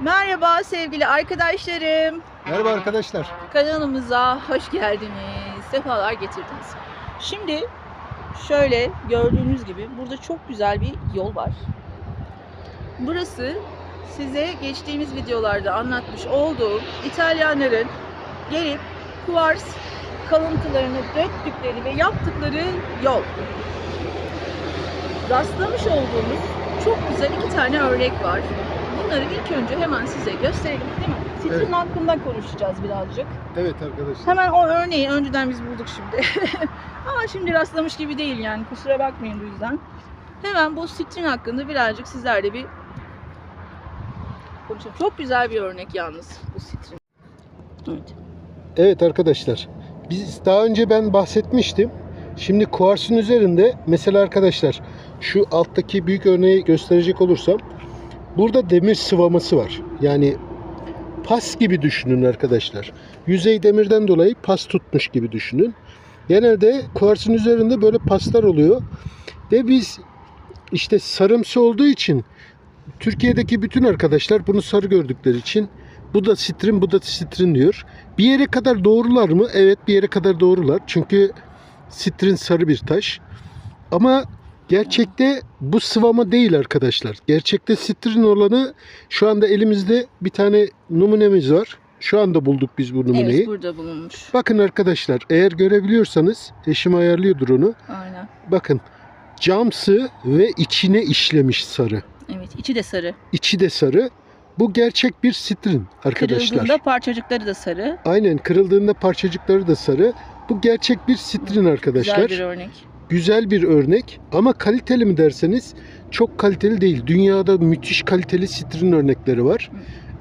Merhaba sevgili arkadaşlarım. Merhaba arkadaşlar. Kanalımıza hoş geldiniz. Sefalar getirdiniz. Şimdi şöyle gördüğünüz gibi burada çok güzel bir yol var. Burası size geçtiğimiz videolarda anlatmış olduğum İtalyanların gelip kuvars kalıntılarını döktükleri ve yaptıkları yol. Rastlamış olduğumuz çok güzel iki tane örnek var. Bunları ilk önce hemen size gösterelim değil mi? Sitrin Evet. hakkında konuşacağız birazcık. Evet arkadaşlar. Hemen o örneği önceden biz bulduk şimdi. Ama şimdi rastlamış gibi değil yani kusura bakmayın bu yüzden. Hemen bu sitrin hakkında birazcık sizlerle bir konuşalım. Çok güzel bir örnek yalnız bu sitrin. Evet. Evet arkadaşlar. Biz daha önce ben bahsetmiştim. Şimdi kuarsın üzerinde mesela arkadaşlar şu alttaki büyük örneği gösterecek olursam burada demir sıvaması var. Yani pas gibi düşünün arkadaşlar. Yüzey demirden dolayı pas tutmuş gibi düşünün. Genelde kuarsın üzerinde böyle paslar oluyor. Ve biz işte sarımsı olduğu için Türkiye'deki bütün arkadaşlar bunu sarı gördükleri için bu da sitrin bu da sitrin diyor. Bir yere kadar doğrular mı? Evet bir yere kadar doğrular. Çünkü sitrin sarı bir taş. Ama gerçekte bu sıvama değil arkadaşlar. Gerçekte sitrin olanı şu anda elimizde bir tane numunemiz var. Şu anda bulduk biz bu numuneyi. Evet burada bulunmuş. Bakın arkadaşlar eğer görebiliyorsanız eşim ayarlıyordur onu. Aynen. Bakın camsı ve içine işlemiş sarı. Evet içi de sarı. İçi de sarı. Bu gerçek bir sitrin arkadaşlar. Kırıldığında parçacıkları da sarı. Aynen kırıldığında parçacıkları da sarı. Bu gerçek bir sitrin arkadaşlar. Güzel bir örnek. Güzel bir örnek ama kaliteli mi derseniz çok kaliteli değil. Dünyada müthiş kaliteli sitrin örnekleri var.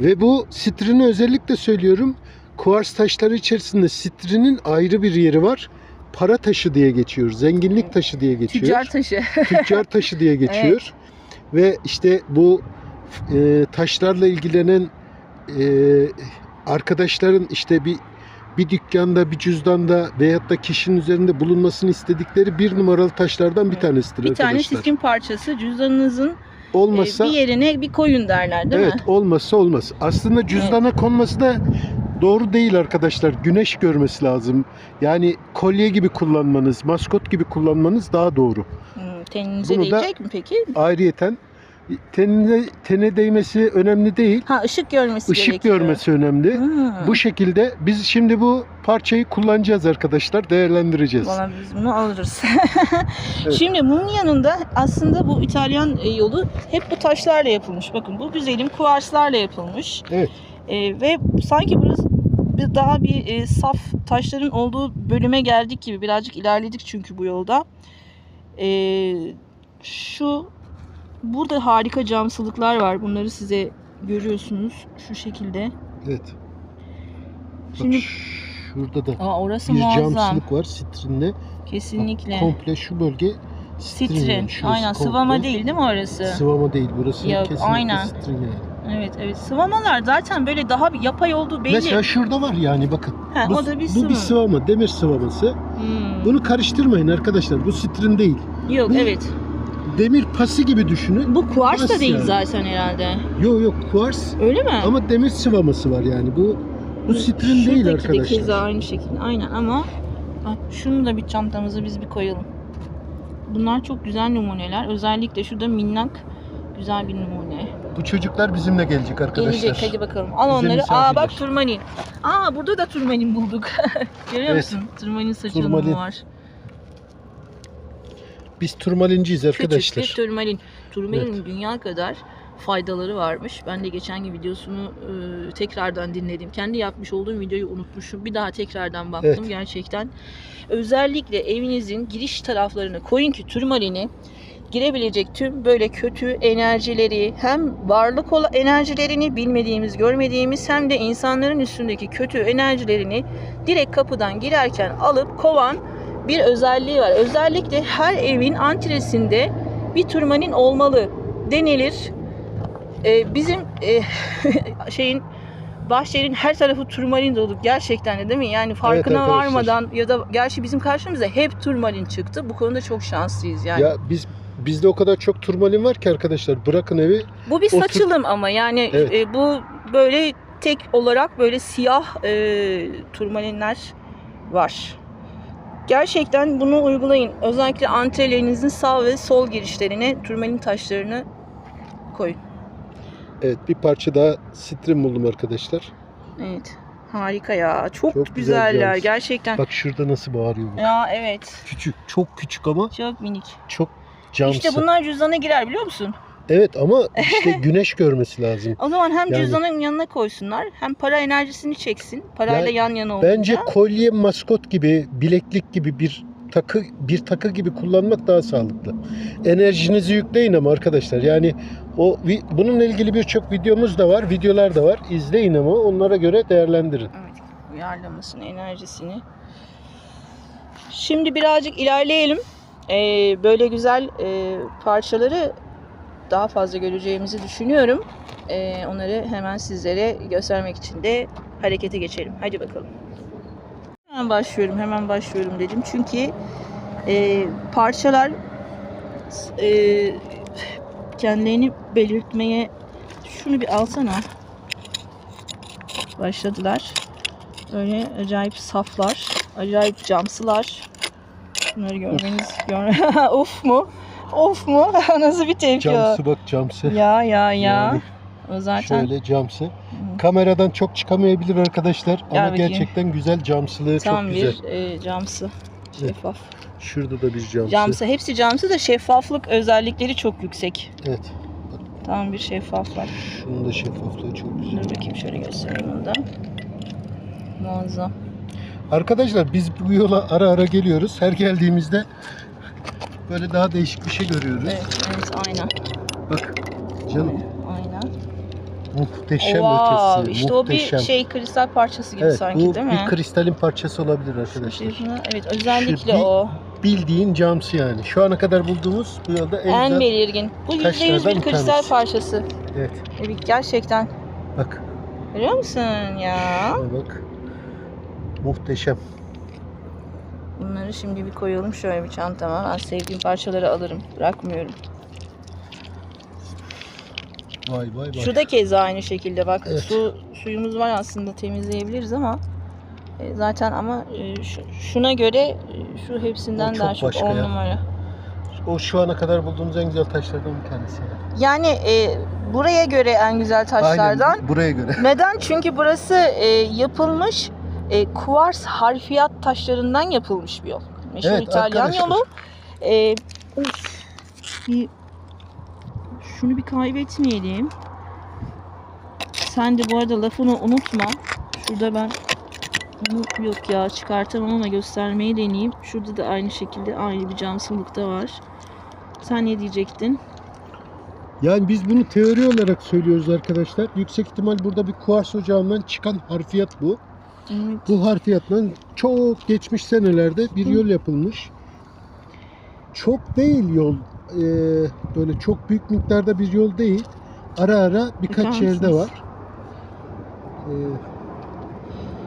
Ve bu sitrini özellikle söylüyorum. Kuvars taşları içerisinde sitrinin ayrı bir yeri var. Para taşı diye geçiyor. Zenginlik taşı diye geçiyor. Tüccar taşı. tüccar taşı diye geçiyor. Ve işte bu e, taşlarla ilgilenen e, arkadaşların işte bir bir dükkanda, bir cüzdanda veyahut da kişinin üzerinde bulunmasını istedikleri bir numaralı taşlardan bir Evet. tanesidir bir tane arkadaşlar. sitrin parçası cüzdanınızın e, olmazsa bir yerine bir koyun derler değil evet mi? olmazsa olmaz. Aslında cüzdana konması da doğru değil arkadaşlar. Güneş görmesi lazım. Yani kolye gibi kullanmanız, maskot gibi kullanmanız daha doğru. Hmm, teninize Bunu değecek mi peki? Ayrıyeten tenine, tene değmesi önemli değil. Ha ışık görmesi Işık gerekiyor. görmesi önemli. Hmm. Bu şekilde biz şimdi bu parçayı kullanacağız arkadaşlar, değerlendireceğiz. Valla biz bunu alırız. Evet. Şimdi bunun yanında aslında bu İtalyan e, yolu hep bu taşlarla yapılmış. Bakın bu güzelim kuvarslarla yapılmış. Evet. E, ve sanki burası bir daha bir e, saf taşların olduğu bölüme geldik gibi birazcık ilerledik çünkü bu yolda. E, şu burada harika camsılıklar var. Bunları size görüyorsunuz şu şekilde. Evet. Şimdi Bak şurada da Aa, orası bir muazzam. camsılık var sitrinle. Kesinlikle. Komple şu bölge sitrin. Sitrin. yani, Aynen. komple. Sıvama değil değil mi orası? Sıvama değil burası Yok, kesinlikle aynen. sitrin yani. Evet evet. Sıvamalar zaten böyle daha bir yapay olduğu belli. Mesela şurada var yani bakın. Ha, bu, o da bir bu bir sıvama. sıvama, demir sıvaması. Hmm. Bunu karıştırmayın arkadaşlar. Bu sitrin değil. Yok bu- evet. Demir pası gibi düşünün. Bu kuars da değil yani. zaten herhalde. Yok yok kuars Öyle mi? ama demir sıvaması var yani. Bu bu sitrin değil Şuradaki de arkadaşlar. aynı şekilde. Aynen ama bak şunu da bir çantamıza biz bir koyalım. Bunlar çok güzel numuneler. Özellikle şurada minnak güzel bir numune. Bu çocuklar bizimle gelecek arkadaşlar. Gelecek hadi bakalım. Al Bize onları. Aa bak turmalin. Aa burada da turmalin bulduk. Görüyor Evet. musun? Turmalin saçılımı Turmalin. var. Biz turmalinciyiz arkadaşlar. Küçük bir turmalin. Turmalinin dünya kadar faydaları varmış. Ben de geçen gün videosunu e, tekrardan dinledim. Kendi yapmış olduğum videoyu unutmuşum. Bir daha tekrardan baktım Evet. gerçekten. Özellikle evinizin giriş taraflarına koyun ki turmalini girebilecek tüm böyle kötü enerjileri hem varlık olan enerjilerini bilmediğimiz görmediğimiz hem de insanların üstündeki kötü enerjilerini direkt kapıdan girerken alıp kovan bir özelliği var. Özellikle her evin antresinde bir turmalin olmalı denilir. Ee, bizim e, şeyin bahçenin her tarafı turmalin dolu gerçekten de değil mi? Yani farkına arkadaşlar. varmadan ya da gerçi bizim karşımıza hep turmalin çıktı. Bu konuda çok şanslıyız yani. Ya biz bizde o kadar çok turmalin var ki arkadaşlar bırakın evi. Bu bir saçılım ama yani Evet. e, bu böyle tek olarak böyle siyah e, turmalinler var. Gerçekten bunu uygulayın. Özellikle antrelerinizin sağ ve sol girişlerine turmalin taşlarını koyun. Evet bir parça daha sitrin buldum arkadaşlar. Evet. Harika ya. Çok, Çok güzel güzeller yalnız. gerçekten. Bak şurada nasıl bağırıyor bu. Ya evet. Küçük çok küçük ama Çok minik. çok camsı. İşte bunlar cüzdana girer biliyor musun? Evet ama işte güneş görmesi lazım. O zaman hem Yani- cüzdanın yanına koysunlar hem para enerjisini çeksin. Parayla Yani yan yana olunca. Bence kolye maskot gibi bileklik gibi bir takı bir takı gibi kullanmak daha sağlıklı. Enerjinizi yükleyin ama arkadaşlar yani o vi- bununla ilgili birçok videomuz da var, videolar da var. İzleyin ama onlara göre değerlendirin. Evet, uyarlamasın enerjisini. Şimdi birazcık ilerleyelim. Ee, böyle güzel e, parçaları daha fazla göreceğimizi düşünüyorum. Ee, onları hemen sizlere göstermek için de harekete geçelim. Hadi bakalım. Hemen başlıyorum, hemen başlıyorum dedim. Çünkü e, parçalar e, kendilerini belirtmeye şunu bir alsana. Başladılar. Böyle acayip saflar, acayip camsılar. Bunları görmeniz gör. of mu? Of mu? Nasıl bir tepki? Camsı bak camsı. Ya ya ya. Yani o zaten Şöyle camsı. Kameradan çok çıkamayabilir arkadaşlar Gel ama bakayım. gerçekten güzel camsılığı tam çok güzel. bir e, camsı. Şeffaf. Şurada da bir camsı. Camsı. Hepsi camsı da şeffaflık özellikleri çok yüksek. Evet. Tam bir şeffaflar. Şunun da şeffaflığı çok güzel. Dur bakayım şöyle göstereyim onu da. Muazzam. Arkadaşlar biz bu yola ara ara geliyoruz. Her geldiğimizde böyle daha değişik bir şey görüyoruz. Evet, evet aynen. Bak canım Aynen. muhteşem Wow, ötesi. işte muhteşem. o bir şey kristal parçası gibi evet, sanki bu değil mi? bir kristalin parçası olabilir arkadaşlar. Şuna- evet özellikle bir- o. Bildiğin camsı yani. Şu ana kadar bulduğumuz bu yolda en, En belirgin. Bu yüzde yüz taşlardan bir bir kristal tanesi. parçası. Evet. Evet gerçekten. Bak. Görüyor musun ya? şuna bak. Muhteşem. Bunları şimdi bir koyalım şöyle bir çantama. Ben sevdiğim parçaları alırım. Bırakmıyorum. Vay vay vay. Şu da keza aynı şekilde bak. Evet. Su suyumuz var aslında temizleyebiliriz ama e, zaten ama e, şu- şuna göre e, şu hepsinden O çok daha çok başka 10 ya. numara. O şu ana kadar bulduğumuz en güzel taşlardan bir tanesi. Yani e, buraya göre en güzel taşlardan. Aynen buraya göre. Neden? Çünkü burası e, yapılmış e, kuvars harfiyat taşlarından yapılmış bir yol. Meşhur Evet, İtalyan arkadaşlar. yolu. E, of, bir- şunu bir kaybetmeyelim. Sen de bu arada lafını unutma. Şurada ben bunu yok ya çıkartamam ama göstermeyi deneyeyim. Şurada da aynı şekilde aynı bir camsılık da var. Sen ne diyecektin? Yani biz bunu teori olarak söylüyoruz arkadaşlar. Yüksek ihtimal burada bir kuvars ocağından çıkan harfiyat bu. Evet. Bu harfiyattan çok geçmiş senelerde bir yol yapılmış. Çok değil yol. Ee, böyle çok büyük miktarda bir yol değil. Ara ara birkaç Bakar yerde mısınız? var. Ee,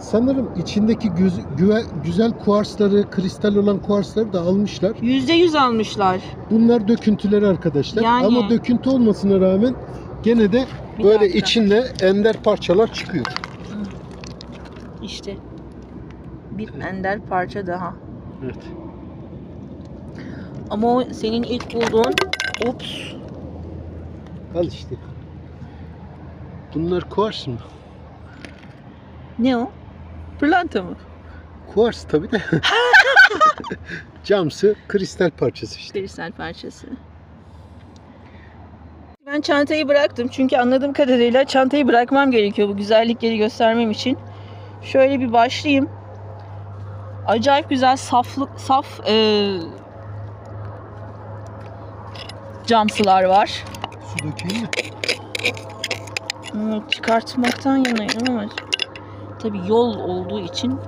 sanırım içindeki güz- güve- güzel kuarsları, kristal olan kuarsları da almışlar. %100 almışlar. Bunlar döküntüleri arkadaşlar. Yani- Ama döküntü olmasına rağmen gene de Bir böyle dakika. içinde ender parçalar çıkıyor. İşte bir ender parça daha. Evet. Ama o senin ilk bulduğun ups Al işte. Bunlar kuars mı? ne o? Pırlanta mı? Kuars tabii de. Camsı kristal parçası işte. Kristal parçası. Ben çantayı bıraktım çünkü anladığım kadarıyla çantayı bırakmam gerekiyor bu güzellikleri göstermem için. Şöyle bir başlayayım. Acayip güzel saflık saf e, camsılar var. Su dökeyim mi? Ama çıkartmaktan yanayım ama tabi yol olduğu için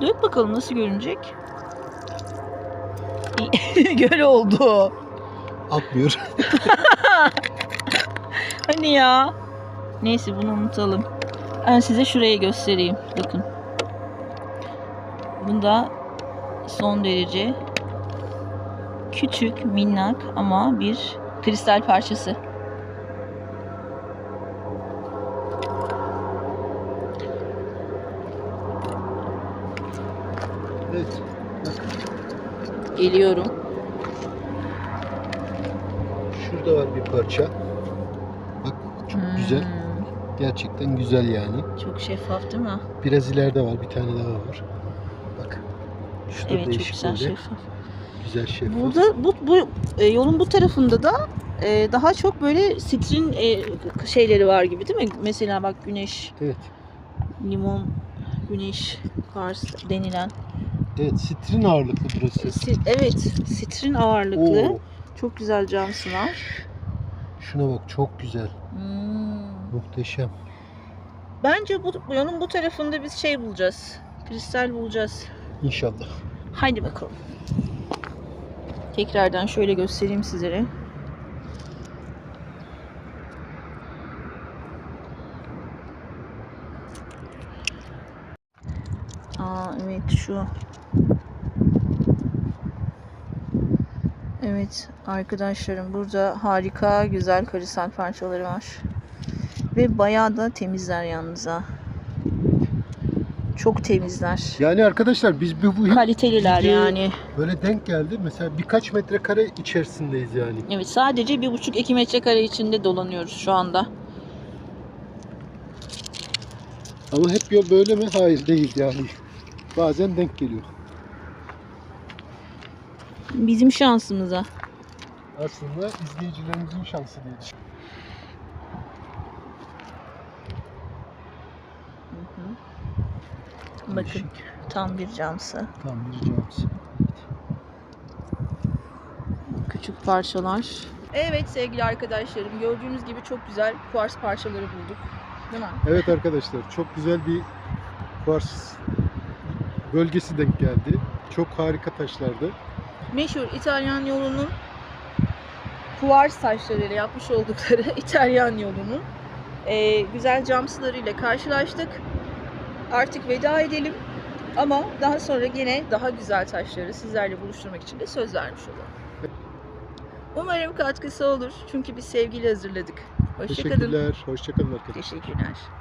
dök bakalım nasıl görünecek. Göl oldu. Akmıyor. Hani ya. Neyse bunu unutalım. Ben size şurayı göstereyim. Bakın. Bunda son derece Küçük, minnak ama bir kristal parçası. Evet. Geliyorum. Şurada var bir parça. Bak çok güzel. Gerçekten güzel yani. Çok şeffaf değil mi? Biraz ileride var. Bir tane daha var. Bak. Şu da Evet çok değişik güzel böyle. şeffaf. Güzel şeffaf. Burada bu, bu e, yolun bu tarafında da e, daha çok böyle sitrin e, şeyleri var gibi değil mi? Mesela bak güneş, Evet. limon, güneş, kars denilen. Evet. Sitrin ağırlıklı burası. Si- evet, sitrin ağırlıklı. Oo, Çok güzel camsılar. şuna bak çok güzel. Hmm. Muhteşem. Bence bu, bu yolun bu tarafında biz şey bulacağız. Kristal bulacağız. İnşallah. Haydi bakalım. Tekrardan şöyle göstereyim sizlere. Aa evet şu. Evet arkadaşlarım burada harika güzel karisal parçaları var. Ve bayağı da temizler yalnız ha. Çok temizler. Yani arkadaşlar biz bu, bu Kaliteliler yani. böyle denk geldi. Mesela birkaç metrekare içerisindeyiz yani. Evet sadece bir buçuk iki metrekare içinde dolanıyoruz şu anda. Ama hep yol böyle mi? Hayır değil yani. Bazen denk geliyor. Bizim şansımıza. Aslında izleyicilerimizin şansı diye düşünüyorum. Bakın Değişik. tam bir camsı. Tam bir cevap. Küçük parçalar. Evet sevgili arkadaşlarım gördüğünüz gibi çok güzel kuars parçaları bulduk. Değil mi? Evet arkadaşlar çok güzel bir kuvars bölgesi denk geldi. Çok harika taşlardı. Meşhur İtalyan yolunun kuars taşlarıyla yapmış oldukları İtalyan yolunun eee, güzel camsılarıyla karşılaştık. Artık veda edelim. Ama daha sonra yine daha güzel taşları sizlerle buluşturmak için de söz vermiş olalım. Umarım katkısı olur. Çünkü biz sevgiyle hazırladık. Hoşçakalın. Teşekkürler. Hoşçakalın arkadaşlar. Teşekkürler.